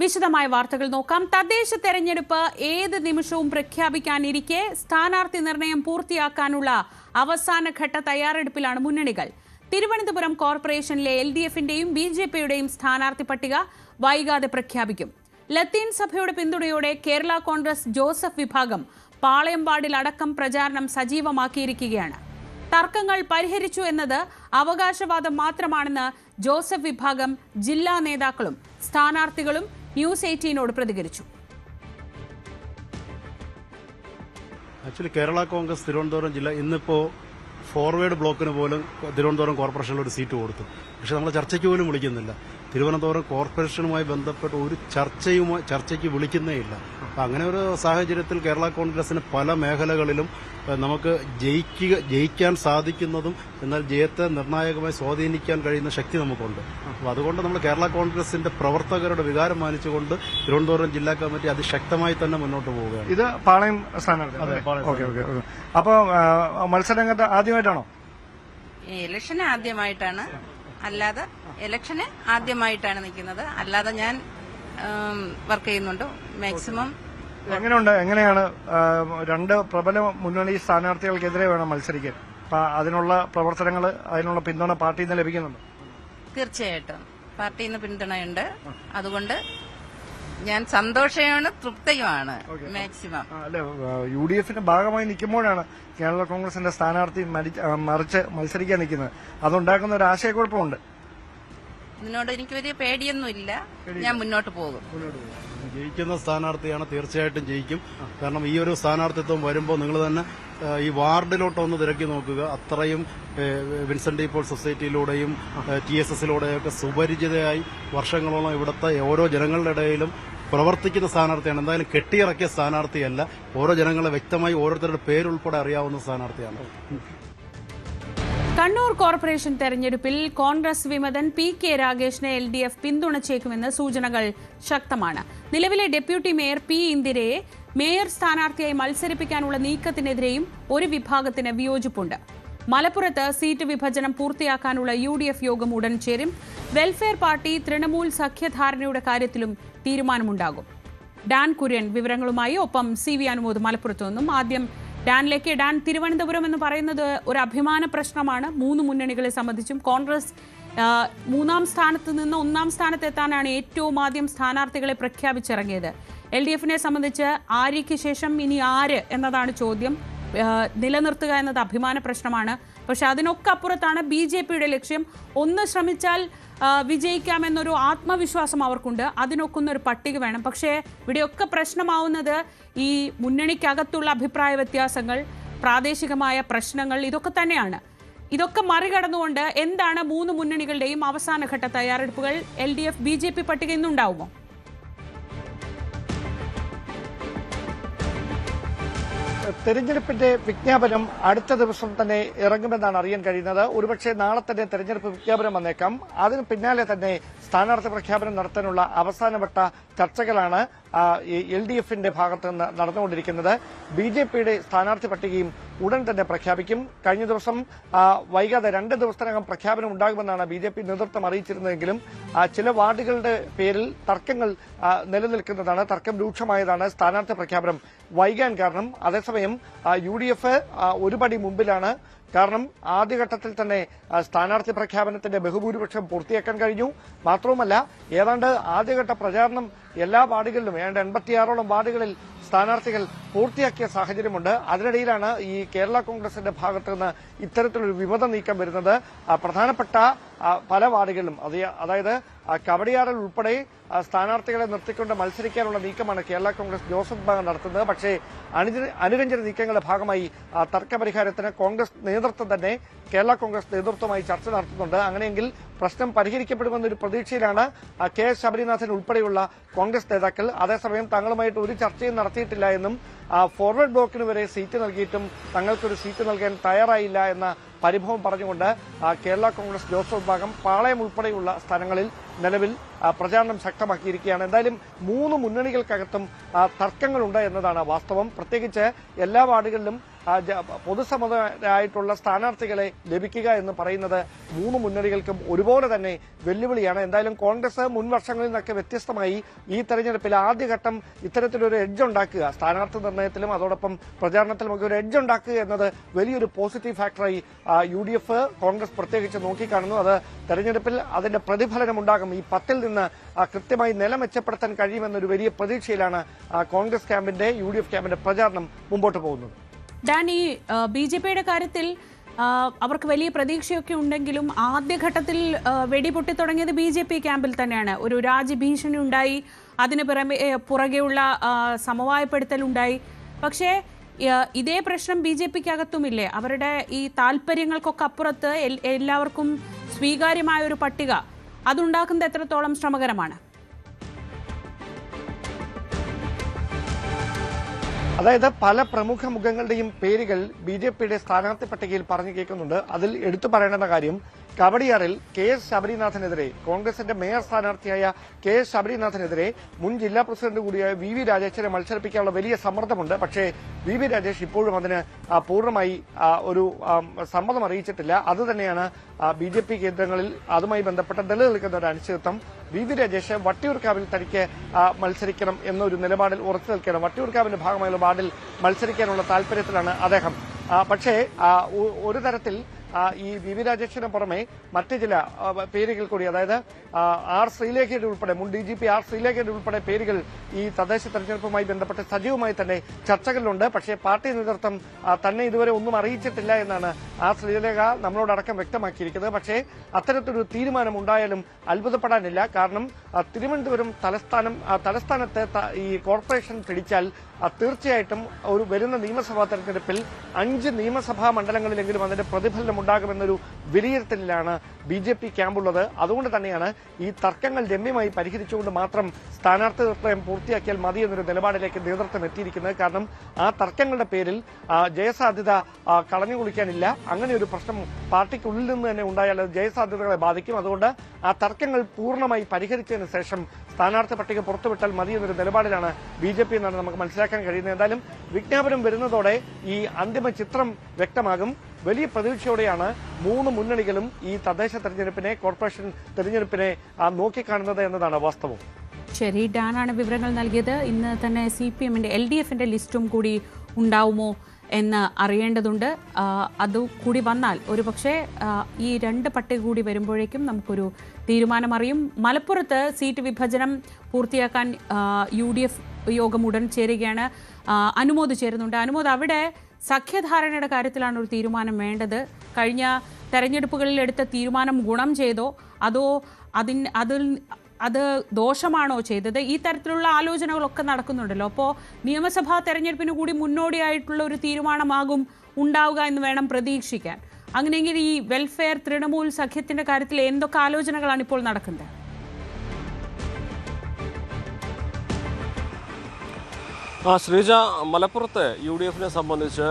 വിശദമായ വാർത്തകൾ നോക്കാം. തദ്ദേശ തെരഞ്ഞെടുപ്പ് ഏത് നിമിഷവും പ്രഖ്യാപിക്കാനിരിക്കെ സ്ഥാനാർത്ഥി നിർണയം പൂർത്തിയാക്കാനുള്ള അവസാനഘട്ട തയ്യാറെടുപ്പിലാണ് മുന്നണികൾ. തിരുവനന്തപുരം കോർപ്പറേഷനിലെ എൽ ഡി എഫിന്റെയും ബി ജെ പിയുടെയും സ്ഥാനാർത്ഥി പട്ടിക വൈകാതെ പ്രഖ്യാപിക്കും. ലത്തീൻ സഭയുടെ പിന്തുണയോടെ കേരള കോൺഗ്രസ് ജോസഫ് വിഭാഗം പാളയംപാടിൽ അടക്കം പ്രചാരണം സജീവമാക്കിയിരിക്കുകയാണ്. തർക്കങ്ങൾ പരിഹരിച്ചു എന്നത് അവകാശവാദം മാത്രമാണെന്ന് ജോസഫ് വിഭാഗം ജില്ലാ നേതാക്കളും സ്ഥാനാർത്ഥികളും ന്യൂസ് എയ്റ്റീനോട് പ്രതികരിച്ചു. ആക്ച്വലി കേരള കോൺഗ്രസ് തിരുവനന്തപുരം ജില്ല ഇന്നിപ്പോ ഫോർവേഡ് ബ്ലോക്കിന് പോലും തിരുവനന്തപുരം കോർപ്പറേഷനിൽ ഒരു സീറ്റ് കൊടുത്തു. പക്ഷെ നമ്മൾ ചർച്ചയ്ക്ക് പോലും വിളിക്കുന്നില്ല. തിരുവനന്തപുരം കോർപ്പറേഷനുമായി ബന്ധപ്പെട്ട് ഒരു ചർച്ചയുമായി ചർച്ചയ്ക്ക് വിളിക്കുന്നേ ഇല്ല അപ്പൊ അങ്ങനെ ഒരു സാഹചര്യത്തിൽ കേരള കോൺഗ്രസിന് പല മേഖലകളിലും നമുക്ക് ജയിക്കുക ജയിക്കാൻ സാധിക്കുന്നതും എന്നാൽ ജയത്തെ നിർണായകമായി സ്വാധീനിക്കാൻ കഴിയുന്ന ശക്തി നമുക്കുണ്ട്. അപ്പോൾ അതുകൊണ്ട് നമ്മൾ കേരള കോൺഗ്രസിന്റെ പ്രവർത്തകരുടെ വികാരം മാനിച്ചുകൊണ്ട് തിരുവനന്തപുരം ജില്ലാ കമ്മിറ്റി അതിശക്തമായി തന്നെ മുന്നോട്ട് പോവുകയാണ്. ഇത് പാളയം സ്ഥാനാർത്ഥി അതെ, പാളയം ഓക്കെ ഓക്കെ ഓക്കെ. അപ്പൊ ആ, മത്സരരംഗത്ത് ആദ്യമായിട്ടാണോ? ഇലക്ഷൻ ആദ്യമായിട്ടാണ്. അല്ലാതെ ഇലക്ഷന് ആദ്യമായിട്ടാണ് നിൽക്കുന്നത്. അല്ലാതെ ഞാൻ വർക്ക് ചെയ്യുന്നുണ്ട്. മാക്സിമം എങ്ങനെയുണ്ട്? എങ്ങനെയാണ് രണ്ട് പ്രബല മുന്നണി സ്ഥാനാർത്ഥികൾക്കെതിരെ വേണം മത്സരിക്കാൻ? അതിനുള്ള പ്രവർത്തനങ്ങൾ അതിനുള്ള പിന്തുണ പാർട്ടിയിൽ നിന്ന് ലഭിക്കുന്നുണ്ട്? തീർച്ചയായിട്ടും. പാർട്ടിയിൽ നിന്ന് പിന്തുണയുണ്ട്. അതുകൊണ്ട് ഞാൻ സന്തോഷമാണ് തൃപ്തയുമാണ്. മാക്സിമം അല്ലെ യു ഡി എഫിന്റെ ഭാഗമായി നിൽക്കുമ്പോഴാണ് കേരള കോൺഗ്രസിന്റെ സ്ഥാനാർത്ഥി മറിച്ച് മത്സരിക്കാൻ നിൽക്കുന്നത്. അതുണ്ടാക്കുന്ന ഒരു ആശയക്കുഴപ്പമുണ്ട്. ഇതിനോട് എനിക്ക് വലിയ പേടിയൊന്നുമില്ല ഞാൻ മുന്നോട്ട് പോകും. ജയിക്കുന്ന സ്ഥാനാർത്ഥിയാണ് തീർച്ചയായിട്ടും ജയിക്കും. കാരണം ഈ ഒരു സ്ഥാനാർത്ഥിത്വം വരുമ്പോൾ നിങ്ങൾ തന്നെ ഈ വാർഡിലോട്ട് ഒന്ന് തിരക്കി നോക്കുക. അത്രയും വിൻസെന്റ് ഇപ്പോൾ സൊസൈറ്റിയിലൂടെയും ടി എസ് എസിലൂടെയൊക്കെ സുപരിചിതയായി വർഷങ്ങളോളം ഇവിടുത്തെ ഓരോ ജനങ്ങളുടെ ഇടയിലും പ്രവർത്തിക്കുന്ന സ്ഥാനാർത്ഥിയാണ്. എന്തായാലും കെട്ടിയിറക്കിയ സ്ഥാനാർത്ഥിയല്ല. ഓരോ ജനങ്ങളെ വ്യക്തമായി ഓരോരുത്തരുടെ പേരുൾപ്പെടെ അറിയാവുന്ന സ്ഥാനാർത്ഥിയാണ്. കണ്ണൂർ കോർപ്പറേഷൻ തെരഞ്ഞെടുപ്പിൽ കോൺഗ്രസ് വിമതൻ പി കെ രാഗേഷിനെ എൽ ഡി എഫ് പിന്തുണച്ചേക്കുമെന്ന് സൂചനകൾ ശക്തമാണ്. നിലവിലെ ഡെപ്യൂട്ടി മേയർ പി ഇന്ദിരയെ മേയർ സ്ഥാനാർത്ഥിയായി മത്സരിപ്പിക്കാനുള്ള നീക്കത്തിനെതിരെയും ഒരു വിഭാഗത്തിന് വിയോജിപ്പുണ്ട്. മലപ്പുറത്ത് സീറ്റ് വിഭജനം പൂർത്തിയാക്കാനുള്ള യു ഡി എഫ് യോഗം ഉടൻ ചേരും. വെൽഫെയർ പാർട്ടി തൃണമൂൽ സഖ്യധാരണയുടെ കാര്യത്തിലും തീരുമാനമുണ്ടാകും. ഡാൻ കുര്യൻ വിവരങ്ങളുമായി ഒപ്പം സി വി അനുമോദ് മലപ്പുറത്തു നിന്നും. ആദ്യം ഡാനിലേക്ക് ഡാൻ തിരുവനന്തപുരം എന്ന് പറയുന്നത് ഒരു അഭിമാന പ്രശ്നമാണ്. മൂന്ന് മുന്നണികളെ സംബന്ധിച്ചും കോൺഗ്രസ് മൂന്നാം സ്ഥാനത്ത് നിന്ന് ഒന്നാം സ്ഥാനത്ത് എത്താനാണ് ഏറ്റവും ആദ്യം സ്ഥാനാർത്ഥികളെ പ്രഖ്യാപിച്ചിറങ്ങിയത്. എൽ ഡി എഫിനെ സംബന്ധിച്ച് ആര്യയ്ക്ക് ശേഷം ഇനി ആര് എന്നതാണ് ചോദ്യം. നിലനിർത്തുക എന്നത് അഭിമാന പ്രശ്നമാണ്. പക്ഷെ അതിനൊക്കെ അപ്പുറത്താണ് ബി ജെ പിയുടെ ലക്ഷ്യം. ഒന്ന് ശ്രമിച്ചാൽ വിജയിക്കാമെന്നൊരു ആത്മവിശ്വാസം അവർക്കുണ്ട്. അതിനൊക്കുന്ന ഒരു പട്ടിക വേണം. പക്ഷേ ഇവിടെയൊക്കെ പ്രശ്നമാവുന്നത് ഈ മുന്നണിക്കകത്തുള്ള അഭിപ്രായ വ്യത്യാസങ്ങൾ പ്രാദേശികമായ പ്രശ്നങ്ങൾ ഇതൊക്കെ തന്നെയാണ്. ഇതൊക്കെ മറികടന്നുകൊണ്ട് എന്താണ് മൂന്ന് മുന്നണികളുടെയും അവസാനഘട്ട തയ്യാറെടുപ്പുകൾ? L D F B J P പട്ടിക ഇന്നുണ്ടാവുമോ? തെരഞ്ഞെടുപ്പിന്റെ വിജ്ഞാപനം അടുത്ത ദിവസം തന്നെ ഇറങ്ങുമെന്നാണ് അറിയാൻ കഴിയുന്നത്. ഒരുപക്ഷെ നാളെ തന്നെ തെരഞ്ഞെടുപ്പ് വിജ്ഞാപനം വന്നേക്കാം. അതിന് പിന്നാലെ തന്നെ സ്ഥാനാർത്ഥി പ്രഖ്യാപനം നടത്താനുള്ള അവസാനവട്ട ചർച്ചകളാണ് എൽ ഡി എഫിന്റെ ഭാഗത്ത് നിന്ന് നടന്നുകൊണ്ടിരിക്കുന്നത്. ബി ജെ പിയുടെ സ്ഥാനാർത്ഥി പട്ടികയും ഉടൻ തന്നെ പ്രഖ്യാപിക്കും. കഴിഞ്ഞ ദിവസം വൈകാതെ രണ്ട് ദിവസത്തിനകം പ്രഖ്യാപനം ഉണ്ടാകുമെന്നാണ് ബി ജെ പി നേതൃത്വം അറിയിച്ചിരുന്നതെങ്കിലും ചില വാർഡുകളുടെ പേരിൽ തർക്കങ്ങൾ നിലനിൽക്കുന്നതാണ് തർക്കം രൂക്ഷമായതാണ് സ്ഥാനാർത്ഥി പ്രഖ്യാപനം. വൈകാൻ കാരണം അതേസമയം യു ഡി എഫ് ഒരുപടി മുമ്പിലാണ്. കാരണം ആദ്യഘട്ടത്തിൽ തന്നെ സ്ഥാനാർത്ഥി പ്രഖ്യാപനത്തിന്റെ ബഹുഭൂരിപക്ഷം പൂർത്തിയാക്കാൻ കഴിഞ്ഞു. മാത്രവുമല്ല ഏതാണ്ട് ആദ്യഘട്ട പ്രചാരണം എല്ലാ വാർഡുകളിലും ഏതാണ്ട് എൺപത്തിയാറോളം വാർഡുകളിൽ സ്ഥാനാർത്ഥികൾ പൂർത്തിയാക്കിയ സാഹചര്യമുണ്ട്. അതിനിടയിലാണ് ഈ കേരള കോൺഗ്രസിന്റെ ഭാഗത്ത് നിന്ന് ഇത്തരത്തിലൊരു വിമത നീക്കം വരുന്നത്. പ്രധാനപ്പെട്ട പല വാർഡുകളിലും. അതായത് കവടിയാറിൽ ഉൾപ്പെടെ സ്ഥാനാർത്ഥികളെ നിർത്തിക്കൊണ്ട് മത്സരിക്കാനുള്ള നീക്കമാണ് കേരള കോൺഗ്രസ് ജോസഫ് ഭാഗം നടത്തുന്നത്. പക്ഷേ അനുര- അനുരഞ്ജന നീക്കങ്ങളുടെ ഭാഗമായി തർക്കപരിഹാരത്തിന് കോൺഗ്രസ് നേതൃത്വം തന്നെ കേരള കോൺഗ്രസ് നേതൃത്വമായി ചർച്ച നടത്തുന്നുണ്ട്. അങ്ങനെയെങ്കിൽ പ്രശ്നം പരിഹരിക്കപ്പെടുമെന്നൊരു പ്രതീക്ഷയിലാണ് കെ ശബരിനാഥൻ ഉൾപ്പെടെയുള്ള കോൺഗ്രസ് നേതാക്കൾ. അതേസമയം തങ്ങളുമായിട്ട് ഒരു ചർച്ചയും നടത്തിയിട്ടില്ല എന്നും ഫോർവേഡ് ബ്ലോക്കിന് വരെ സീറ്റ് നൽകിയിട്ടും തങ്ങൾക്കൊരു സീറ്റ് നൽകാൻ തയ്യാറായില്ല എന്ന പരിഭവം പറഞ്ഞുകൊണ്ട് കേരള കോൺഗ്രസ് ജോസഫ് വിഭാഗം പാളയം ഉൾപ്പെടെയുള്ള സ്ഥലങ്ങളിൽ നിലവിൽ പ്രചാരണം ശക്തമാക്കിയിരിക്കുകയാണ്. എന്തായാലും മൂന്ന് മുന്നണികൾക്കകത്തും തർക്കങ്ങളുണ്ട് എന്നതാണ് വാസ്തവം. പ്രത്യേകിച്ച് എല്ലാ വാർഡുകളിലും പൊതുസമ്മതരായിട്ടുള്ള സ്ഥാനാർത്ഥികളെ ലഭിക്കുക എന്ന് പറയുന്നത് മൂന്ന് മുന്നണികൾക്കും ഒരുപോലെ തന്നെ വെല്ലുവിളിയാണ്. എന്തായാലും കോൺഗ്രസ് മുൻ വർഷങ്ങളിൽ നിന്നൊക്കെ വ്യത്യസ്തമായി ഈ തെരഞ്ഞെടുപ്പിൽ ആദ്യഘട്ടം ഇത്തരത്തിലൊരു എഡ്ജ് ഉണ്ടാക്കുക സ്ഥാനാർത്ഥി നിർണയത്തിലും അതോടൊപ്പം പ്രചാരണത്തിലും ഒക്കെ ഒരു എഡ്ജ് ഉണ്ടാക്കുക എന്നത് വലിയൊരു പോസിറ്റീവ് ഫാക്ടറായി യു ഡി എഫ് കോൺഗ്രസ് പ്രത്യേകിച്ച് നോക്കിക്കാണുന്നു. അത് തെരഞ്ഞെടുപ്പിൽ അതിന്റെ പ്രതിഫലനം ഉണ്ടാകും. ഈ പത്തിൽ നിന്ന് കൃത്യമായി നില മെച്ചപ്പെടുത്താൻ കഴിയുമെന്നൊരു വലിയ പ്രതീക്ഷയിലാണ് കോൺഗ്രസ് ക്യാമ്പിന്റെ യു ഡി എഫ് ക്യാമ്പിന്റെ പ്രചാരണം മുമ്പോട്ട് പോകുന്നത്. ഈ ബി ജെ പിയുടെ കാര്യത്തിൽ അവർക്ക് വലിയ പ്രതീക്ഷയൊക്കെ ഉണ്ടെങ്കിലും ആദ്യഘട്ടത്തിൽ വെടിപൊട്ടി തുടങ്ങിയത് ബി ജെ പി ക്യാമ്പിൽ തന്നെയാണ്. ഒരു രാജ്യഭീഷണി ഉണ്ടായി അതിന് പുറമെ പുറകെയുള്ള സമവായപ്പെടുത്തൽ ഉണ്ടായി. പക്ഷേ ഇതേ പ്രശ്നം ബി ജെ പിക്ക് അകത്തുമില്ലേ അവരുടെ ഈ താല്പര്യങ്ങൾക്കൊക്കെ അപ്പുറത്ത് എല്ലാവർക്കും സ്വീകാര്യമായ ഒരു പട്ടിക. അതുണ്ടാക്കുന്നത് എത്രത്തോളം ശ്രമകരമാണ്? അതായത് പല പ്രമുഖ മുഖങ്ങളുടെയും പേരുകൾ ബി ജെ പിയുടെ സ്ഥാനാർത്ഥി പട്ടികയിൽ പറഞ്ഞു കേൾക്കുന്നുണ്ട്. അതിൽ എടുത്തു പറയേണ്ടുന്ന കാര്യം കവടിയാറിൽ കെ എസ് ശബരിനാഥനെതിരെ കോൺഗ്രസിന്റെ മേയർ സ്ഥാനാർത്ഥിയായ കെ എസ് ശബരിനാഥനെതിരെ മുൻ ജില്ലാ പ്രസിഡന്റ് കൂടിയായ വി വി രാജേഷിനെ മത്സരിപ്പിക്കാനുള്ള വലിയ സമ്മർദ്ദമുണ്ട്. പക്ഷേ വി വി രാജേഷ് ഇപ്പോഴും അതിന് പൂർണമായി ഒരു സമ്മതം അറിയിച്ചിട്ടില്ല. അതുതന്നെയാണ് ബി ജെ പി കേന്ദ്രങ്ങളിൽ അതുമായി ബന്ധപ്പെട്ട നിലനിൽക്കുന്ന ഒരു അനിശ്ചിതത്വം. വി വി രാജേഷ് വട്ടിയൂർക്കാവിൽ തനിക്ക് മത്സരിക്കണം എന്നൊരു നിലപാടിൽ ഉറച്ചു നിൽക്കണം വട്ടിയൂർക്കാവിന്റെ ഭാഗമായുള്ള വാർഡിൽ മത്സരിക്കാനുള്ള താല്പര്യത്തിലാണ് അദ്ദേഹം. പക്ഷേ ഒരു തരത്തിൽ ഈ വി വി രാജേഷിന് പുറമെ മറ്റ് ചില പേരുകൾ കൂടി അതായത് ആർ ശ്രീലേഖയുടെ ഉൾപ്പെടെ മുൻ ഡി ജി പി ആർ ശ്രീലേഖയുടെ ഉൾപ്പെടെ പേരുകൾ ഈ തദ്ദേശ തെരഞ്ഞെടുപ്പുമായി ബന്ധപ്പെട്ട് സജീവമായി തന്നെ ചർച്ചകളിലുണ്ട്. പക്ഷേ പാർട്ടി നേതൃത്വം തന്നെ ഇതുവരെ ഒന്നും അറിയിച്ചിട്ടില്ല എന്നാണ് ആർ ശ്രീലേഖ നമ്മളോടക്കം വ്യക്തമാക്കിയിരിക്കുന്നത്. പക്ഷേ അത്തരത്തിലൊരു തീരുമാനം ഉണ്ടായാലും അത്ഭുതപ്പെടാനില്ല. കാരണം തിരുവനന്തപുരം തലസ്ഥാനം തലസ്ഥാനത്തെ ഈ കോർപ്പറേഷൻ പിടിച്ചാൽ തീർച്ചയായിട്ടും ഒരു വരുന്ന നിയമസഭാ തെരഞ്ഞെടുപ്പിൽ അഞ്ച് നിയമസഭാ മണ്ഡലങ്ങളിലെങ്കിലും അതിന്റെ പ്രതിഫലനം ഉണ്ടാകുമെന്നൊരു വിലയിരുത്തലിലാണ് ബി ജെ പി ക്യാമ്പുള്ളത്. അതുകൊണ്ട് തന്നെയാണ് ഈ തർക്കങ്ങൾ രമ്യമായി പരിഹരിച്ചുകൊണ്ട് മാത്രം സ്ഥാനാർത്ഥി നിർണയം പൂർത്തിയാക്കിയാൽ മതി എന്നൊരു നിലപാടിലേക്ക് നേതൃത്വം എത്തിയിരിക്കുന്നത്. കാരണം ആ തർക്കങ്ങളുടെ പേരിൽ ജയസാധ്യത കളഞ്ഞു കുളിക്കാനില്ല. അങ്ങനെ ഒരു പ്രശ്നം പാർട്ടിക്കുള്ളിൽ നിന്ന് തന്നെ ഉണ്ടായാൽ അത് ജയസാധ്യതകളെ ബാധിക്കും. അതുകൊണ്ട് ആ തർക്കങ്ങൾ പൂർണമായി പരിഹരിച്ചതിന് ശേഷം സ്ഥാനാർത്ഥി പട്ടിക പുറത്തുവിട്ടാൽ മതി എന്നൊരു നിലപാടിലാണ് ബി ജെ പി എന്നാണ് നമുക്ക് മനസ്സിലാക്കാൻ കഴിയുന്നത്. എന്തായാലും വിജ്ഞാപനം വരുന്നതോടെ ഈ അന്തിമ ചിത്രം വ്യക്തമാകും. വലിയ പ്രതീക്ഷയോടെയാണ് മൂന്ന് മുന്നണികളും ഈ തദ്ദേശ തെരഞ്ഞെടുപ്പിനെ കോർപ്പറേഷൻ തെരഞ്ഞെടുപ്പിനെ നോക്കിക്കാണുന്നത് എന്നതാണ് വാസ്തവം. ശരി ഡാനാണ് വിവരങ്ങൾ നൽകിയത്. ഇന്ന് തന്നെ സി പി എമ്മിന്റെ എൽ ഡി എഫിന്റെ ലിസ്റ്റും കൂടി ഉണ്ടാവുമോ എന്ന് അറിയേണ്ടതുണ്ട്. അത് കൂടി വന്നാൽ ഒരുപക്ഷെ പക്ഷേ ഈ രണ്ട് പട്ടിക കൂടി വരുമ്പോഴേക്കും നമുക്കൊരു തീരുമാനം അറിയും മലപ്പുറത്ത് സീറ്റ് വിഭജനം പൂർത്തിയാക്കാൻ യു യോഗം ഉടൻ ചേരുകയാണ്. അനുമോദ് ചേരുന്നുണ്ട്. അനുമോദ് അവിടെ സഖ്യധാരണയുടെ കാര്യത്തിലാണ് ഒരു തീരുമാനം വേണ്ടത്. കഴിഞ്ഞ തെരഞ്ഞെടുപ്പുകളിൽ എടുത്ത തീരുമാനം ഗുണം ചെയ്തോ അതോ അതിൻ അതിൽ അത് ദോഷമാണോ ചെയ്തത്? ഈ തരത്തിലുള്ള ആലോചനകളൊക്കെ നടക്കുന്നുണ്ടല്ലോ. അപ്പോൾ നിയമസഭാ തെരഞ്ഞെടുപ്പിന് കൂടി മുന്നോടിയായിട്ടുള്ള ഒരു തീരുമാനമാകും ഉണ്ടാവുക എന്ന് വേണം പ്രതീക്ഷിക്കാൻ. അങ്ങനെയെങ്കിൽ ഈ വെൽഫെയർ തൃണമൂൽ സഖ്യത്തിന്റെ കാര്യത്തിൽ എന്തൊക്കെ ആലോചനകളാണ് ഇപ്പോൾ നടക്കുന്നത്? ആ ശ്രീജ മലപ്പുറത്തെ യു ഡി എഫിനെ സംബന്ധിച്ച്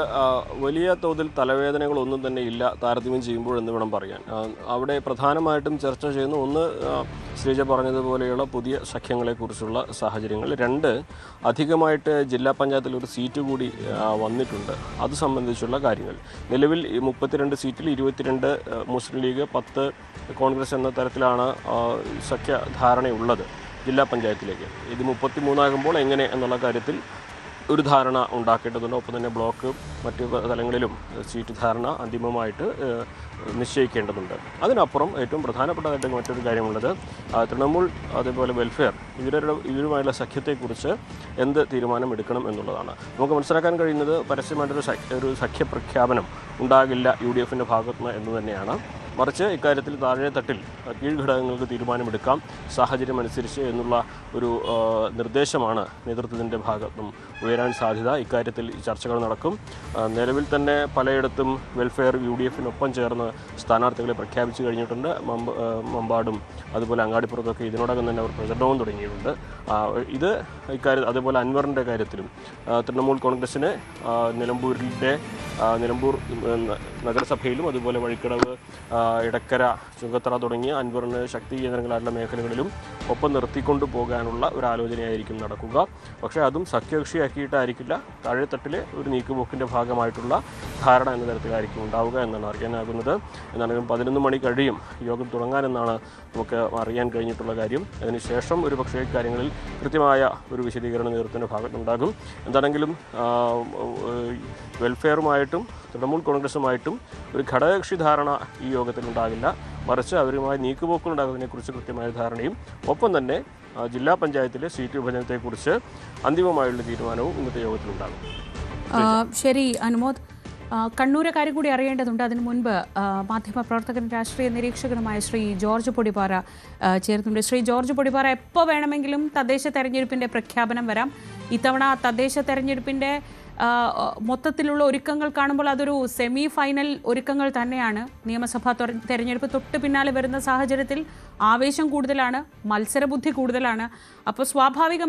വലിയ തോതിൽ തലവേദനകളൊന്നും തന്നെ ഇല്ല താരതമ്യം ചെയ്യുമ്പോൾ എന്ന് വേണം പറയാൻ. അവിടെ പ്രധാനമായിട്ടും ചർച്ച ചെയ്യുന്ന ഒന്ന് ശ്രീജ പറഞ്ഞതുപോലെയുള്ള പുതിയ സഖ്യങ്ങളെക്കുറിച്ചുള്ള സാഹചര്യങ്ങൾ. രണ്ട് അധികമായിട്ട് ജില്ലാ പഞ്ചായത്തിൽ ഒരു സീറ്റ് കൂടി വന്നിട്ടുണ്ട്. അത് സംബന്ധിച്ചുള്ള കാര്യങ്ങൾ. നിലവിൽ മുപ്പത്തിരണ്ട് സീറ്റിൽ ഇരുപത്തിരണ്ട് മുസ്ലിം ലീഗ് പത്ത് കോൺഗ്രസ് എന്ന തരത്തിലാണ് സഖ്യ ധാരണയുള്ളത് ജില്ലാ പഞ്ചായത്തിലേക്ക്. ഇത് മുപ്പത്തി മൂന്നാകുമ്പോൾ എങ്ങനെ എന്നുള്ള കാര്യത്തിൽ ഒരു ധാരണ ഉണ്ടാക്കേണ്ടതുണ്ട്. ഒപ്പം തന്നെ ബ്ലോക്ക് മറ്റ് തലങ്ങളിലും സീറ്റ് ധാരണ അന്തിമമായിട്ട് നിശ്ചയിക്കേണ്ടതുണ്ട്. അതിനപ്പുറം ഏറ്റവും പ്രധാനപ്പെട്ടതായിട്ട് മറ്റൊരു കാര്യമുള്ളത് തൃണമൂൽ അതേപോലെ വെൽഫെയർ ഇവരുടെ ഇവരുമായുള്ള സഖ്യത്തെക്കുറിച്ച് എന്ത് തീരുമാനം എടുക്കണം എന്നുള്ളതാണ്. നമുക്ക് മനസ്സിലാക്കാൻ കഴിയുന്നത് പരസ്യമായിട്ടൊരു ഒരു സഖ്യപ്രഖ്യാപനം ഉണ്ടാകില്ല യു ഡി എഫിന്റെ ഭാഗത്തുനിന്ന് എന്ന് തന്നെയാണ്. മറിച്ച് ഇക്കാര്യത്തിൽ താഴെ തട്ടിൽ കീഴ്ഘടകങ്ങൾക്ക് തീരുമാനമെടുക്കാം. സാഹചര്യം അനുസരിച്ച് എന്നുള്ള ഒരു നിർദ്ദേശമാണ് നേതൃത്വത്തിന്റെ ഭാഗത്തും ഉയരാൻ സാധ്യത. ഇക്കാര്യത്തിൽ ചർച്ചകൾ നടക്കും. നിലവിൽ തന്നെ പലയിടത്തും വെൽഫെയർ യു ഡി എഫിനൊപ്പം ചേർന്ന് സ്ഥാനാർത്ഥികളെ പ്രഖ്യാപിച്ചു കഴിഞ്ഞിട്ടുണ്ട്. മമ്പാടും അതുപോലെ അങ്ങാടിപ്പുറത്തൊക്കെ ഇതിനോടകം തന്നെ അവർ പ്രചരണവും തുടങ്ങിയിട്ടുണ്ട്. ഇത് ഇക്കാര്യം അതുപോലെ അൻവറിന്റെ കാര്യത്തിലും തൃണമൂൽ കോൺഗ്രസിന് നിലമ്പൂരിന്റെ നിലമ്പൂർ നഗരസഭയിലും അതുപോലെ വഴിക്കടവ് ഇടക്കര ചുങ്കത്തറ തുടങ്ങിയ അൻവറിന് ശക്തി കേന്ദ്രങ്ങളായിട്ടുള്ള മേഖലകളിലും ഒപ്പം നിർത്തിക്കൊണ്ടു പോകാനുള്ള ഒരു ആലോചനയായിരിക്കും നടക്കുക പക്ഷേ അതും സഖ്യകക്ഷിയാക്കിയിട്ടായിരിക്കില്ല താഴെത്തട്ടിലെ ഒരു നീക്കുപോക്കിന്റെ ഭാഗമായിട്ടുള്ള ധാരണ എന്ന തരത്തിലായിരിക്കും ഉണ്ടാവുക എന്നാണ് അറിയാനാകുന്നത് എന്നാണെങ്കിലും പതിനൊന്ന് മണി കഴിയും യോഗം തുടങ്ങാനെന്നാണ് നമുക്ക് അറിയാൻ കഴിഞ്ഞിട്ടുള്ള കാര്യം അതിനുശേഷം ഒരു പക്ഷേ കാര്യങ്ങളിൽ കൃത്യമായ ഒരു വിശദീകരണം നേതൃത്വത്തിന്റെ ഭാഗത്തുണ്ടാകും എന്താണെങ്കിലും വെൽഫെയറുമായിട്ടും തൃണമൂൽ കോൺഗ്രസുമായിട്ടും ഒരു ഘടകകക്ഷി ധാരണ ഈ യോഗത്തിൽ ഉണ്ടാകില്ല മറിച്ച് അവരുമായി നീക്കുപോക്കുകളുണ്ടാകുന്നതിനെക്കുറിച്ച് കൃത്യമായ ധാരണയും ഒപ്പം തന്നെ ജില്ലാ പഞ്ചായത്തിലെ സീറ്റ് വിഭജനത്തെക്കുറിച്ച് അന്തിമമായുള്ള തീരുമാനവും ഇന്നത്തെ യോഗത്തിലുണ്ടാകും. ശരി അനുമോദ്. കണ്ണൂരെ കാര്യം കൂടി അറിയേണ്ടതുണ്ട്. അതിനു മുൻപ് മാധ്യമപ്രവർത്തകനും രാഷ്ട്രീയ നിരീക്ഷകനുമായ ശ്രീ ജോർജ് പൊടിപാറ ചേർത്തുണ്ട് ശ്രീ ജോർജ് പൊടിപാറ എപ്പോൾ വേണമെങ്കിലും തദ്ദേശ തെരഞ്ഞെടുപ്പിന്റെ പ്രഖ്യാപനം വരാം. ഇത്തവണ തദ്ദേശ തെരഞ്ഞെടുപ്പിന്റെ ആ, മൊത്തത്തിലുള്ള ഒരുക്കങ്ങൾ കാണുമ്പോൾ അതൊരു സെമി ഫൈനൽ ഒരുക്കങ്ങൾ തന്നെയാണ്. നിയമസഭാ തൊര- തെരഞ്ഞെടുപ്പ് തൊട്ട് പിന്നാലെ വരുന്ന സാഹചര്യത്തിൽ ആവേശം കൂടുതലാണ് മത്സരബുദ്ധി കൂടുതലാണ്. അപ്പോൾ സ്വാഭാവികമായി